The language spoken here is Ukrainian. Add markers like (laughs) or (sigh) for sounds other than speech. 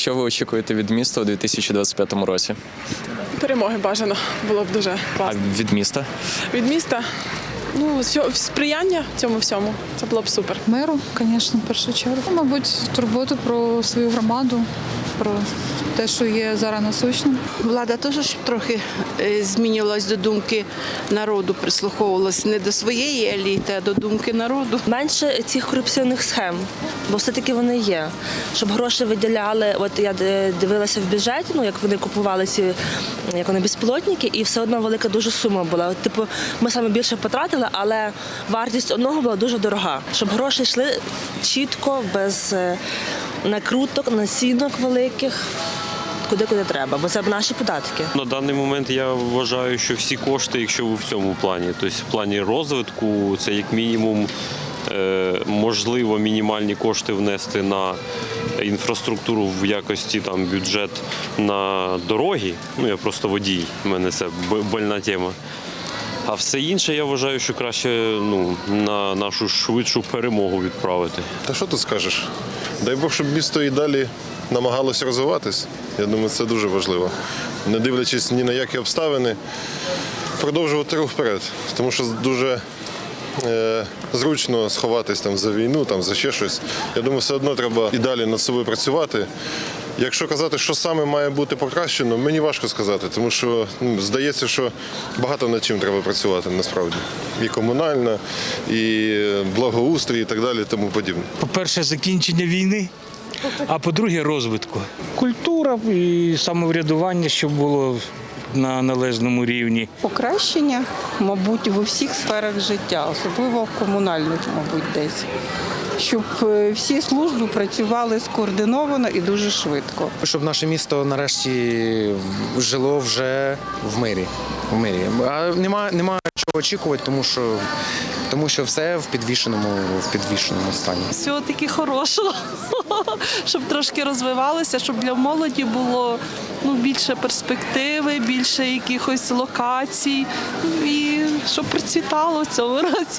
Що ви очікуєте від міста у 2025 році? Перемоги бажано було б дуже А від міста? Від міста ну сприяння цьому всьому. Це було б супер. Миру, звісно, в першу чергу. Ну, Мабуть, турботу про свою громаду, про те, що є зараз насущним. Влада теж трохи е, змінювалась до думки народу, прислуховувалась не до своєї еліти, а до думки народу. менше цих корупційних схем, бо все-таки вони є. Щоб гроші виділяли, от я дивилася в бюджеті, ну як вони купували ці як вони безпілотники, і все одно велика дуже сума була. От, типу, ми саме більше потратили, але вартість одного була дуже дорога. Щоб гроші йшли чітко, без е, накруток, насінок великих, куди куди треба, бо це б наші податки. На даний момент я вважаю, що всі кошти, якщо ви в цьому плані, тобто в плані розвитку, це як мінімум е, можливо мінімальні кошти внести на інфраструктуру в якості там бюджет на дороги. Ну я просто водій, в мене це больна тема. А все інше я вважаю, що краще ну, на нашу швидшу перемогу відправити. Та що тут скажеш? Дай Бог, щоб місто і далі намагалося розвиватись. Я думаю, це дуже важливо. Не дивлячись ні на які обставини, продовжувати рух вперед. Тому що дуже е, зручно сховатись там за війну, там за ще щось. Я думаю, все одно треба і далі над собою працювати. Якщо казати, що саме має бути покращено, мені важко сказати, тому що ну, здається, що багато над чим треба працювати насправді. І комунальна, і благоустрій, і так далі, тому подібне. По-перше, закінчення війни, а по-друге, розвитку. Культура і самоврядування, щоб було на належному рівні. Покращення, мабуть, в усіх сферах життя, особливо в комунальних, мабуть, десь. Щоб е, всі служби працювали скоординовано і дуже швидко. Щоб наше місто нарешті жило вже в мирі. В мирі. А нема, нема чого очікувати, тому що, тому що все в підвішеному, в підвішеному стані. всього таки хорошого, (laughs) щоб трошки розвивалося, щоб для молоді було ну, більше перспективи, більше якихось локацій і щоб процвітало в цьому році.